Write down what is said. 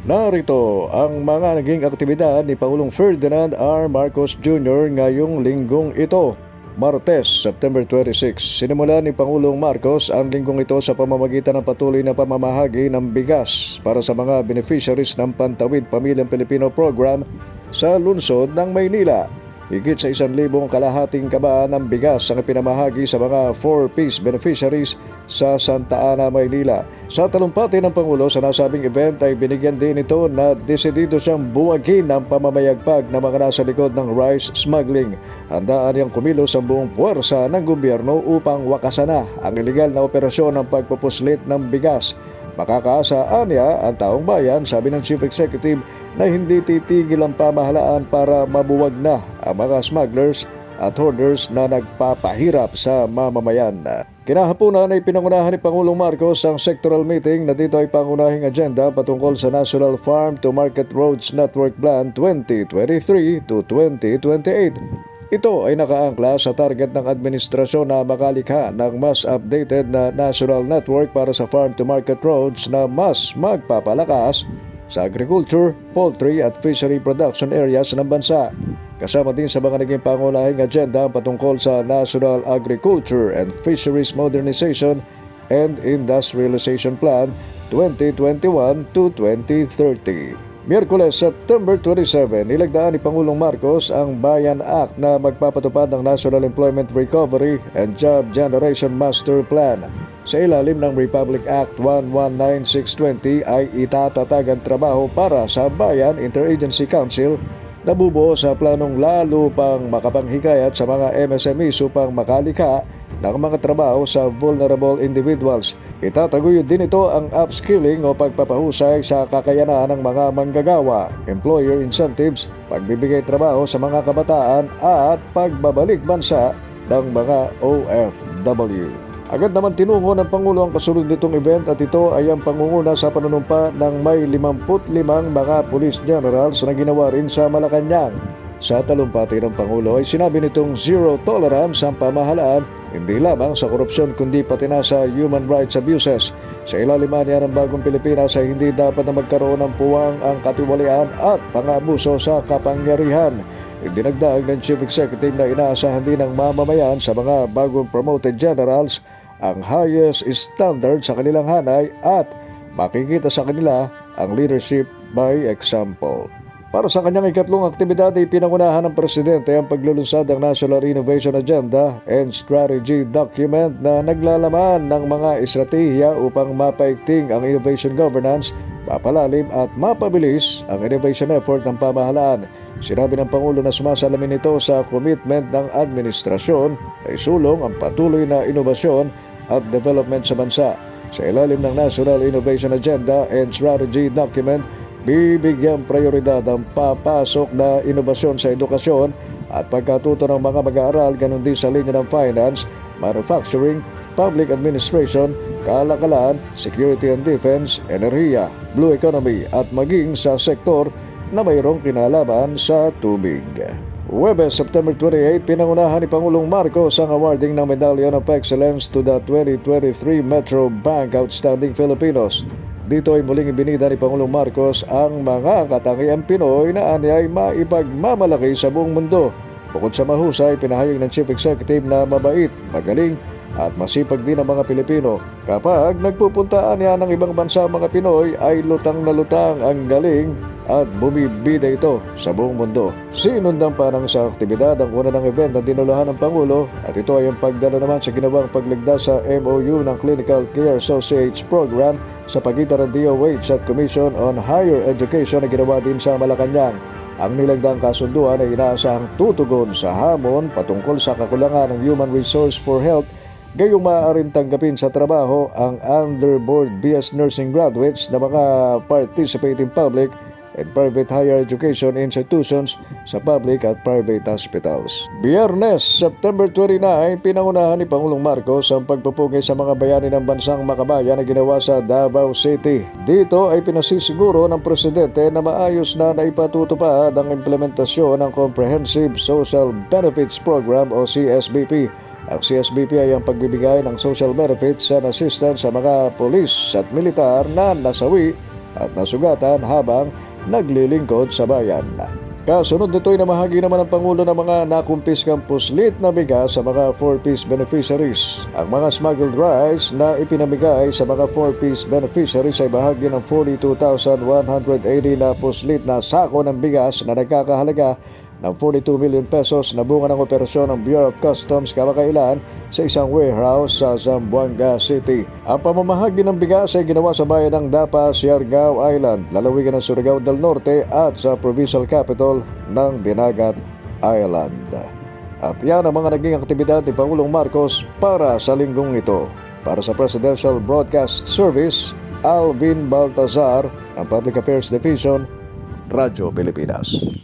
Narito ang mga naging aktibidad ni Pangulong Ferdinand R. Marcos Jr. ngayong linggong ito. Martes, September 26, sinimula ni Pangulong Marcos ang linggong ito sa pamamagitan ng patuloy na pamamahagi ng bigas para sa mga beneficiaries ng Pantawid Pamilyang Pilipino Program sa lungsod ng Maynila. Higit sa isang libong kalahating kabaan ng bigas ang pinamahagi sa mga 4-piece beneficiaries sa Santa Ana, Maynila. Sa talumpati ng Pangulo sa nasabing event ay binigyan din ito na desidido siyang buwagin ang pamamayagpag ng mga nasa likod ng rice smuggling. Handaan niyang kumilos ang buong puwersa ng gobyerno upang wakasana ang ilegal na operasyon ng pagpupuslit ng bigas. Makakaasa niya ang taong bayan, sabi ng Chief Executive, na hindi titigil ang pamahalaan para mabuwag na ang mga smugglers at hoarders na nagpapahirap sa mamamayan. Kinahaponan ay pinangunahan ni Pangulong Marcos ang sectoral meeting na dito ay pangunahing agenda patungkol sa National Farm to Market Roads Network Plan 2023 to 2028. Ito ay nakaangkla sa target ng administrasyon na makalikha ng mas updated na national network para sa farm-to-market roads na mas magpapalakas sa agriculture, poultry at fishery production areas ng bansa. Kasama din sa mga naging pangunahing agenda ang patungkol sa National Agriculture and Fisheries Modernization and Industrialization Plan 2021 to 2030. Miyerkules, September 27, nilagdaan ni Pangulong Marcos ang Bayan Act na magpapatupad ng National Employment Recovery and Job Generation Master Plan. Sa ilalim ng Republic Act 119620 ay itatatag ang trabaho para sa Bayan Interagency Council na bubuo sa planong lalo pang makapanghikayat sa mga MSMEs upang makalika ng mga trabaho sa vulnerable individuals. Itataguyod din ito ang upskilling o pagpapahusay sa kakayanan ng mga manggagawa, employer incentives, pagbibigay trabaho sa mga kabataan at pagbabalik bansa ng mga OFW. Agad naman tinungo ng Pangulo ang kasunod nitong event at ito ay ang pangunguna sa panunumpa ng may 55 mga police generals na ginawa rin sa Malacanang. Sa talumpati ng Pangulo ay sinabi nitong zero tolerance ang pamahalaan hindi lamang sa korupsyon kundi pati na sa human rights abuses. Sa ilalim niya ng bagong Pilipinas ay hindi dapat na magkaroon ng puwang ang katiwalian at pangabuso sa kapangyarihan. Idinagdag ng Chief Executive na inaasahan din ng mamamayan sa mga bagong promoted generals ang highest standard sa kanilang hanay at makikita sa kanila ang leadership by example. Para sa kanyang ikatlong aktibidad ay pinangunahan ng Presidente ang paglulunsad ng National Innovation Agenda and Strategy Document na naglalaman ng mga estratehiya upang mapaigting ang innovation governance, mapalalim at mapabilis ang innovation effort ng pamahalaan. Sinabi ng Pangulo na sumasalamin ito sa commitment ng administrasyon na isulong ang patuloy na inobasyon at development sa bansa. Sa ilalim ng National Innovation Agenda and Strategy Document, bibigyang prioridad ang papasok na inobasyon sa edukasyon at pagkatuto ng mga mag-aaral ganun din sa linya ng finance, manufacturing, public administration, kalakalan, security and defense, enerhiya, blue economy at maging sa sektor na mayroong kinalaman sa tubig. Webes, September 28, pinangunahan ni Pangulong Marcos ang awarding ng Medallion of Excellence to the 2023 Metro Bank Outstanding Filipinos. Dito ay muling ibinida ni Pangulong Marcos ang mga katangiang Pinoy na anyay maipagmamalaki sa buong mundo. Bukod sa mahusay, pinahayag ng Chief Executive na mabait, magaling at masipag din ang mga Pilipino. Kapag nagpupuntaan niya ng ibang bansa ang mga Pinoy ay lutang na lutang ang galing at bumibida ito sa buong mundo. Sinundan pa ng sa aktibidad ang una ng event na dinulahan ng Pangulo at ito ay ang pagdala naman sa ginawang pagligdas sa MOU ng Clinical Care Associates Program sa pagitan ng DOH at Commission on Higher Education na ginawa din sa Malacanang. Ang nilagdang kasunduan ay inaasahang tutugon sa hamon patungkol sa kakulangan ng human resource for health Gayong maaaring tanggapin sa trabaho ang underboard BS Nursing graduates na mga participating public and private higher education institutions sa public at private hospitals. Biyernes, September 29, pinangunahan ni Pangulong Marcos ang pagpupugay sa mga bayani ng bansang makabayan na ginawa sa Davao City. Dito ay pinasisiguro ng Presidente na maayos na naipatutupad ang implementasyon ng Comprehensive Social Benefits Program o CSBP ang CSBP ay ang pagbibigay ng social benefits and assistance sa mga polis at militar na nasawi at nasugatan habang naglilingkod sa bayan. Kasunod nito'y namahagi naman ng Pangulo ng mga nakumpiskang puslit na bigas sa mga 4-piece beneficiaries. Ang mga smuggled rice na ipinamigay sa mga 4-piece beneficiaries ay bahagi ng 42,180 na puslit na sako ng bigas na nagkakahalaga ng 42 million pesos na bunga ng operasyon ng Bureau of Customs kamakailan sa isang warehouse sa Zamboanga City. Ang pamamahagi ng bigas ay ginawa sa bayan ng Dapa, Siargao Island, lalawigan ng Surigao del Norte at sa provincial capital ng Dinagat Island. At yan ang mga naging aktibidad ni Pangulong Marcos para sa linggong ito. Para sa Presidential Broadcast Service, Alvin Baltazar, ang Public Affairs Division, Radyo Pilipinas.